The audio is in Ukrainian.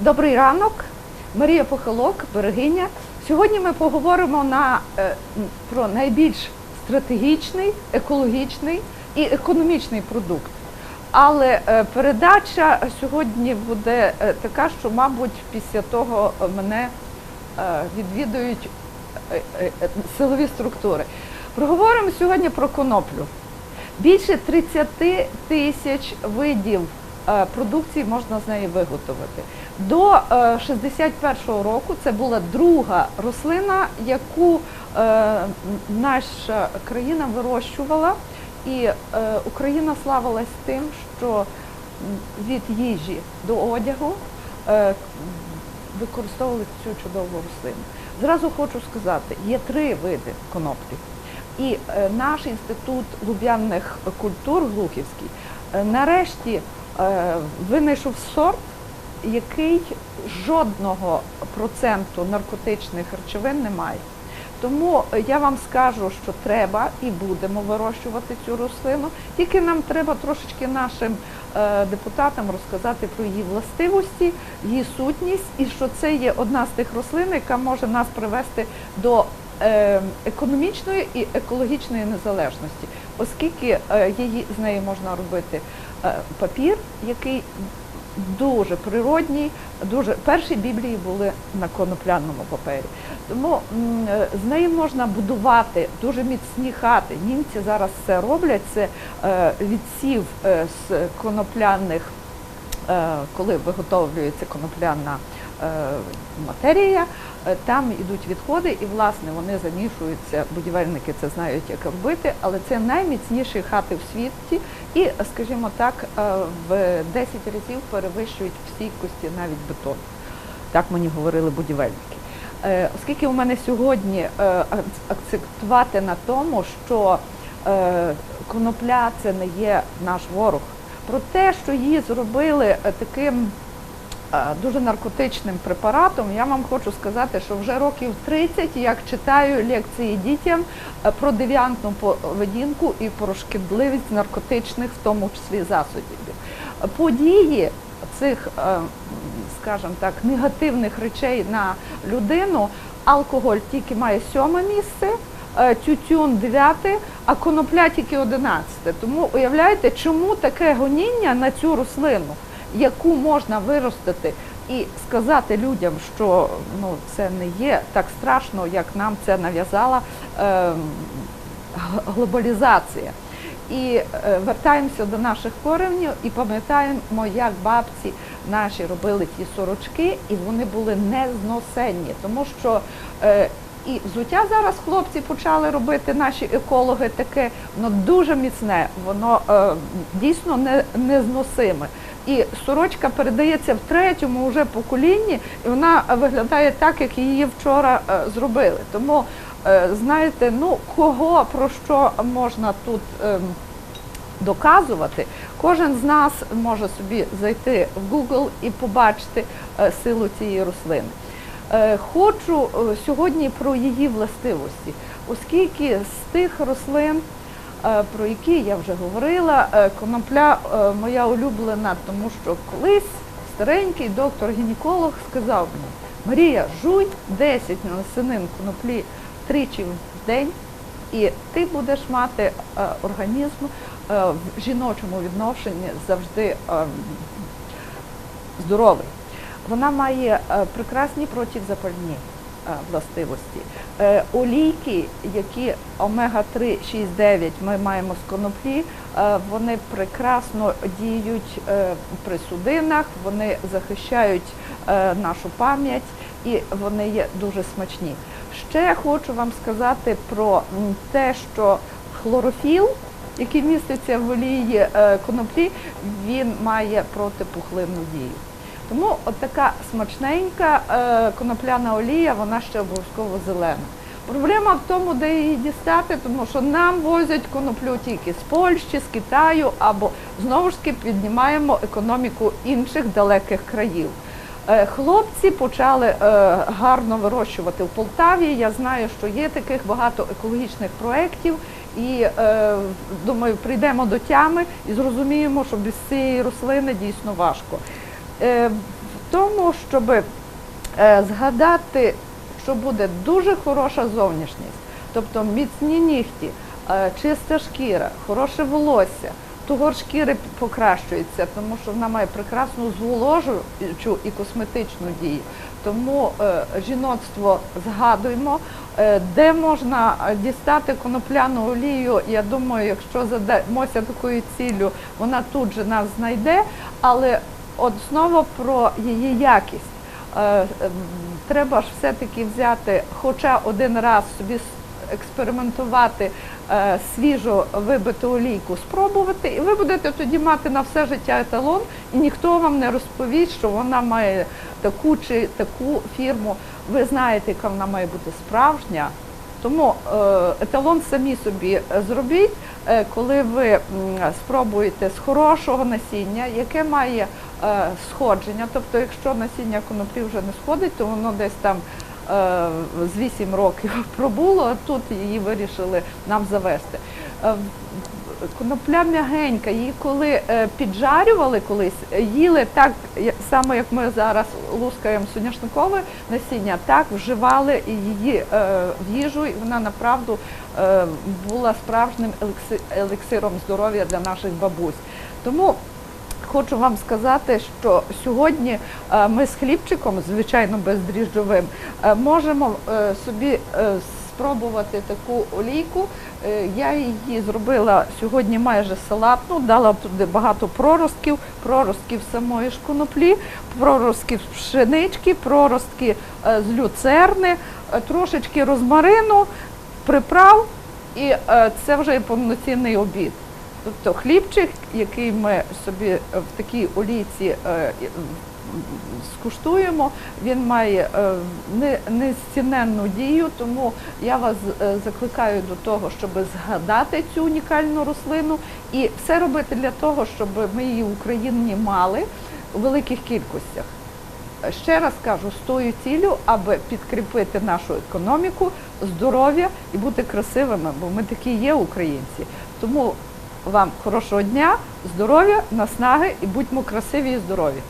Добрий ранок, Марія Похилок, берегиня. Сьогодні ми поговоримо на, е, про найбільш стратегічний, екологічний і економічний продукт. Але е, передача сьогодні буде е, така, що, мабуть, після того мене відвідують силові структури. Проговоримо сьогодні про коноплю. Більше 30 тисяч видів продукції можна з неї виготовити. До е, 61-го року це була друга рослина, яку е, наша країна вирощувала. І е, Україна славилась тим, що від їжі до одягу е, використовували цю чудову рослину. Зразу хочу сказати, є три види коноплі. І е, наш інститут луб'яних культур Глухівський е, нарешті е, винайшов сорт, який жодного проценту наркотичних речовин не має. Тому е, я вам скажу, що треба і будемо вирощувати цю рослину. Тільки нам треба трошечки нашим е, депутатам розказати про її властивості, її сутність, і що це є одна з тих рослин, яка може нас привести до е, економічної і екологічної незалежності, оскільки її з неї можна робити папір, який дуже природній, дуже перші біблії були на конопляному папері. Тому е, з неї можна будувати дуже міцні хати. Німці зараз це роблять. Це е, відсів е, з конопляних, коли виготовлюється конопляна матерія. Е, Там йдуть відходи, і власне вони замішуються. Будівельники це знають, як робити, але це найміцніші хати в світі, і, скажімо так, е, в 10 разів перевищують в стійкості навіть бетон. Так мені говорили будівельники. Е, Оскільки у мене сьогодні акцентувати на тому, що конопля це не є наш ворог, про те, що її зробили таким дуже наркотичним препаратом, я вам хочу сказати, що вже років 30 як читаю лекції дітям е, про девіантну поведінку і про шкідливість наркотичних, в тому числі засобів. Події цих, е, скажімо так, негативних речей на людину, алкоголь тільки має сьоме місце. е, Тютюн дев'яте, а конопля тільки одинадцяте. Тому уявляєте, чому таке гоніння на цю рослину, яку можна виростити і сказати людям, що ну це не є так страшно, як нам це нав'язала е, глобалізація. І е, вертаємося до наших коренів і пам'ятаємо, як бабці наші робили ті сорочки, і вони були незносенні, тому що е, і взуття зараз хлопці почали робити наші екологи таке, воно дуже міцне, воно е, дійсно не, незносиме. І сорочка передається в третьому вже поколінні, і вона виглядає так, як її вчора е, зробили. Тому е, знаєте, ну кого про що можна тут. ем, доказувати, кожен з нас може собі зайти в Google і побачити е, силу цієї рослини. Хочу сьогодні про її властивості, оскільки з тих рослин, про які я вже говорила, е, конопля е, моя улюблена, тому що колись старенький доктор-гінеколог сказав мені, Марія, жуй 10 насенин коноплі тричі в день, і ти будеш мати е, організм е, в жіночому відношенні завжди ем, здоровий. Вона має е, прекрасні протизапальні е, властивості. Е, Олійки, які омега-3, 6, 9 ми маємо з коноплі, е, вони прекрасно діють е, при судинах, вони захищають е, нашу пам'ять і вони є дуже смачні. Ще хочу вам сказати про те, що хлорофіл, який міститься в олії е, коноплі, він має протипухлинну дію. Тому от така смачненька е, конопляна олія, вона ще обов'язково зелена. Проблема в тому, де її дістати, тому що нам возять коноплю тільки з Польщі, з Китаю, або знову ж таки піднімаємо економіку інших далеких країв. Е, Хлопці почали е, гарно вирощувати в Полтаві. Я знаю, що є таких багато екологічних проєктів, і думаю, прийдемо до тями і зрозуміємо, що без цієї рослини дійсно важко. Е, тому, щоб е, згадати, що буде дуже хороша зовнішність, тобто міцні нігті, е, чиста шкіра, хороше волосся. Тугор шкіри покращується, тому що вона має прекрасну зволожуючу і косметичну дію. Тому жіноцтво згадуємо, де можна дістати конопляну олію. Я думаю, якщо задамося такою ціллю, вона тут же нас знайде. Але от знову про її якість. Е, ем, Треба ж все-таки взяти хоча один раз собі експериментувати е, свіжу вибиту олійку, спробувати, і ви будете тоді мати на все життя еталон, і ніхто вам не розповість, що вона має таку чи таку фірму. Ви знаєте, яка вона має бути справжня. Тому е, еталон самі собі зробіть, коли ви спробуєте з хорошого насіння, яке має сходження. Тобто, якщо насіння коноплі вже не сходить, то воно десь там е, з 8 років пробуло, а тут її вирішили нам завести. Е, Конопля м'ягенька, її коли е, піджарювали колись, е, їли так само, як ми зараз лускаємо соняшникове насіння, так вживали її е, в їжу, і вона направду е, була справжнім елекси- елексиром здоров'я для наших бабусь. Тому Хочу вам сказати, що сьогодні е, ми з хлібчиком, звичайно бездріжджовим, е, можемо е, собі спробувати таку олійку. Я її зробила сьогодні майже салатну, дала туди багато проростків, проростків самої ж коноплі, проростків пшенички, проростки з люцерни, трошечки розмарину, приправ, і це вже повноцінний обід. Тобто хлібчик, який ми собі е, в такій олійці е, скуштуємо, він має е, не- незціненну дію, тому я вас закликаю до того, щоб згадати цю унікальну рослину і все робити для того, щоб ми її в Україні мали у великих кількостях. Ще раз кажу, з тою ціллю, аби підкріпити нашу економіку, здоров'я і бути красивими, бо ми такі є українці. Тому вам хорошого дня, здоров'я, наснаги і будьмо красиві і здорові.